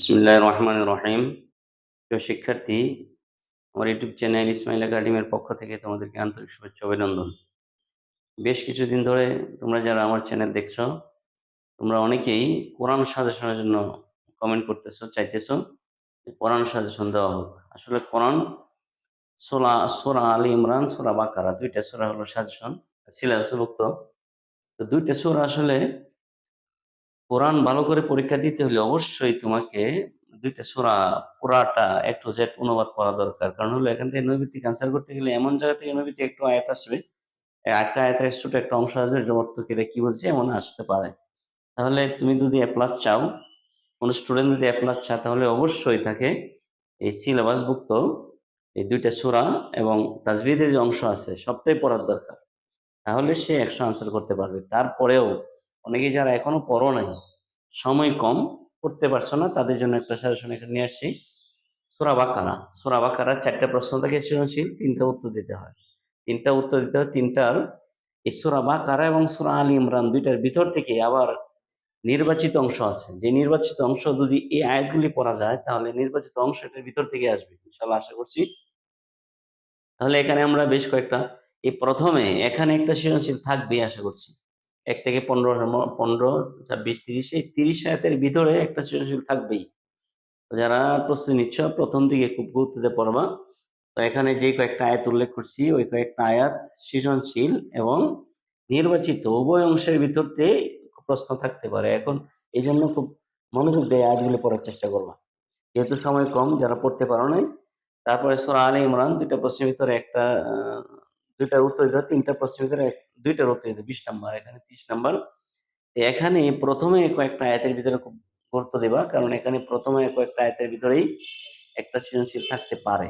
বিসমুল্লাহ রহমান রহিম। প্রিয় শিক্ষার্থী, আমার ইউটিউব চ্যানেল ইসমাইল একাডেমির পক্ষ থেকে তোমাদেরকে আন্তরিক শুভেচ্ছা অভিনন্দন। বেশ কিছুদিন ধরে তোমরা যারা আমার চ্যানেল দেখছ, তোমরা অনেকেই কোরআন সাজেশনের জন্য কমেন্ট করতেছো, চাইতেছো কোরআন সাজেশন দেওয়া হোক। আসলে কোরআন সোলা সোরা আলী ইমরান, সোরা বাকারা, দুইটা সোরা হলো সাজেশন, সিলেবাসভুক্ত। তো দুইটা সোরা আসলে কোরআন ভালো করে পরীক্ষা দিতে হলে অবশ্যই তোমাকে দুইটা সোরা পুরাটা একটু জেড অনুবাদ করা দরকার। কারণ হলো এখান থেকে নৈবিত্তিক আনসার করতে গেলে এমন জায়গা থেকে নৈবিত্তিক একটু আয়াত আসবে একটা আয়াতের ছোট একটা অংশ আসবে অর্থ কেটে কি বলছে, এমন আসতে পারে। তাহলে তুমি যদি অ্যাপ্লাস চাও, কোনো স্টুডেন্ট যদি অ্যাপ্লাস প্লাস চায়, তাহলে অবশ্যই তাকে এই সিলেবাসভুক্ত এই দুইটা সোরা এবং তাজবিদের যে অংশ আছে, সবটাই পড়ার দরকার। তাহলে সে একশো আনসার করতে পারবে। তারপরেও অনেকে যারা এখনও পড়ো নাই, সময় কম, পড়তে পারছ না, তাদের জন্য একটা সাজেশন এখানে নিয়ে আসছি। সোরা বাকারা, সোরা বাকারার চারটা প্রশ্ন থেকে সৃজনশীল তিনটা উত্তর দিতে হয়। তিনটা উত্তর দিতে হয় তিনটার এই সোরা বাকারা এবং সোরা আলী ইমরান দুইটার ভিতর থেকে আবার নির্বাচিত অংশ আছে। যে নির্বাচিত অংশ যদি এই আয়াতগুলি পড়া যায়, তাহলে নির্বাচিত অংশ এটার ভিতর থেকে আসবে ইনশাল্লাহ আশা করছি। তাহলে এখানে আমরা বেশ কয়েকটা, এই প্রথমে এখানে একটা সৃজনশীল থাকবে আশা করছি। এক থেকে পনেরো পনেরো, ছাব্বিশ, তিরিশ, এই তিরিশ আয়াতের ভিতরে একটা সৃজনশীল থাকবেই। যারা প্রস্তুতি নিচ্ছ, প্রথম দিকে খুব গুরুত্ব দিয়ে পড়বা। তো এখানে যে কয়েকটা আয়াত উল্লেখ করছি, ওই কয়েকটা আয়াত সৃজনশীল এবং নির্বাচিত। উভয় অংশের ভিতরতে প্রশ্ন থাকতে পারে। এখন এই জন্য খুব মনোযোগ দিয়ে আয়াতগুলো পড়ার চেষ্টা করবা। যেহেতু সময় কম, যারা পড়তে পারো নাই, তারপরে সোরা আলী ইমরান, দুইটা প্রশ্নের ভিতরে একটা দুইটার উত্তর দিতে তিনটা প্রশ্নের ভিতরে দুইটার উত্তর দিতে বিশ নাম্বার, এখানে ত্রিশ নাম্বার। এখানে প্রথমে কয়েকটা আয়াতের ভিতরে খুব গুরুত্ব দিবা, কারণ এখানে প্রথমে কয়েকটা আয়াতের ভিতরেই একটা সৃজনশীল থাকতে পারে।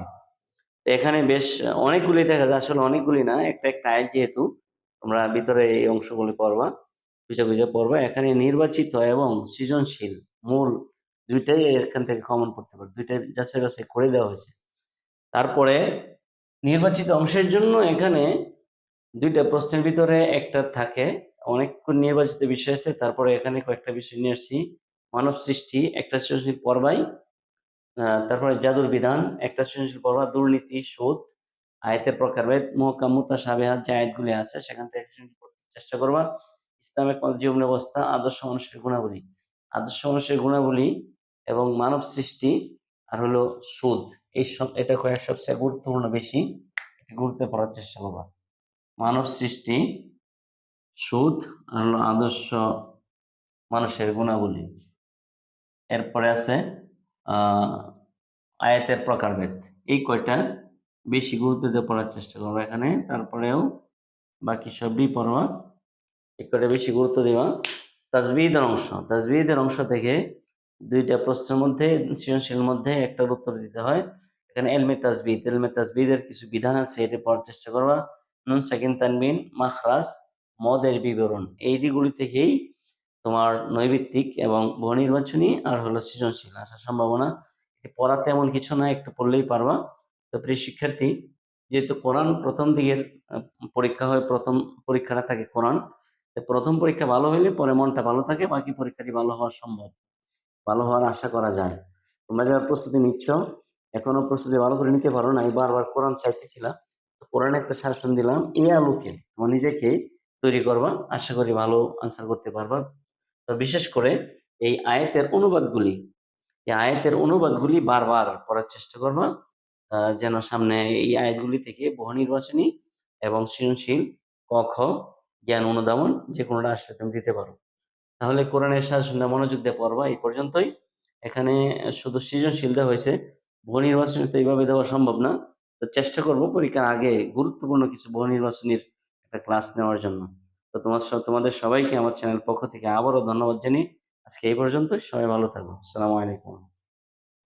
এখানে বেশ অনেকগুলি দেখা যায়, আসলে অনেকগুলি না, একটা একটা আয়াত যেহেতু তোমরা ভিতরে এই অংশগুলি পড়বা বুঝে বুঝে পড়বা। এখানে নির্বাচিত এবং সৃজনশীল মূল দুইটাই এখান থেকে কমন পড়তে পারে, দুইটাই যাচাই বাছাই করে দেওয়া হয়েছে। তারপরে নির্বাচিত অংশের জন্য এখানে দুইটা প্রশ্নের ভিতরে একটা থাকে। অনেক নির্বাচিত বিষয় আছে, তারপরে এখানে কয়েকটা বিষয় নিয়ে আসছি। মানব সৃষ্টি, একটা সৃজনশীল পর্বাই তারপরে জাদুর বিধান, একটা সৃজনশীল পর্বা দুর্নীতি, সুদ, আয়াতের প্রকারভেদ মোহকাম মুতাসাবিহাত যে আয়াতগুলি আছে, সেখান থেকে পড়তে চেষ্টা করবা। ইসলামিক মত জীবন ব্যবস্থা আদর্শ মানুষের গুণাবলী। আদর্শ মানুষের গুণাবলী এবং মানব সৃষ্টি, আর হলো সুদ। এই সব, এটা কয়েক সবচেয়ে গুরুত্বপূর্ণ বেশি গুরুত্ব পড়ার চেষ্টা করবা। মানব সৃষ্টি, সুদ আর আদর্শ মানুষের গুণাবলী। এরপরে আছে আয়াতের প্রকারভেদ। এই কয়টা বেশি গুরুত্ব দিয়ে পড়ার চেষ্টা করব এখানে, তারপরেও বাকি সবই পড়বা। এই কয়টা বেশি গুরুত্ব দিবা? তাজবিদের অংশ। তাজবিদের অংশ থেকে দুইটা প্রশ্নের মধ্যে সৃজনশীল মধ্যে একটা উত্তর দিতে হয়। এখানে এলমে তাজবিদ এলমে তাজবিদের কিছু বিধান আছে, এটা পড়ার চেষ্টা করবা। নুন সেকেন্ড তানবিন, মাখরাজ, মদের বিবরণ। এই দিকগুলি থেকেই তোমার নৈবিত্তিক এবং বহু নির্বাচনী আর হলো সৃজনশীল আসার সম্ভাবনা। এটি পড়াতে এমন কিছু না, একটু পড়লেই পারবা। তো প্রিয় শিক্ষার্থী, যেহেতু কোরআন প্রথম দিকের পরীক্ষা হয়, প্রথম পরীক্ষাটা থাকে কোরআন প্রথম পরীক্ষা ভালো হইলে পরে মনটা ভালো থাকে, বাকি পরীক্ষাটি ভালো হওয়া সম্ভব। ভালো হওয়ার আশা করা যায়। তোমরা যারা প্রস্তুতি নিচ্ছ, এখনও প্রস্তুতি ভালো করে নিতে পারো না বারবার কোরআন চাইতেছিলাম কোরআনে একটা শাসন দিলাম, এই আলোকে তোমার নিজেকে তৈরি করবা, আশা করি ভালো আনসার করতে পারবা। তো বিশেষ করে এই আয়াতের অনুবাদগুলি, এই আয়াতের অনুবাদগুলি বারবার পড়ার চেষ্টা করবা যেন সামনে এই আয়াতগুলি থেকে বহু নির্বাচনী এবং সৃজনশীল ক খ জ্ঞান, অনুধাবন যে কোনোটা আসলে তুমি দিতে পারো। তাহলে কোরআনের শাসনটা মনোযোগ দিয়ে পড়বা, এই পর্যন্তই। এখানে শুধু সৃজনশীল দেওয়া হয়েছে, বহু নির্বাচনী তো এইভাবে দেওয়া সম্ভব না। তো চেষ্টা করব পরীক্ষার আগে গুরুত্বপূর্ণ কিছু বহু নির্বাচনীর একটা ক্লাস নেওয়ার জন্য। তো তোমার তোমাদের সবাইকে আমার চ্যানেল পক্ষ থেকে আবারও ধন্যবাদ জানি আজকে এই পর্যন্ত সবাই ভালো থাকো। আসসালামু আলাইকুম।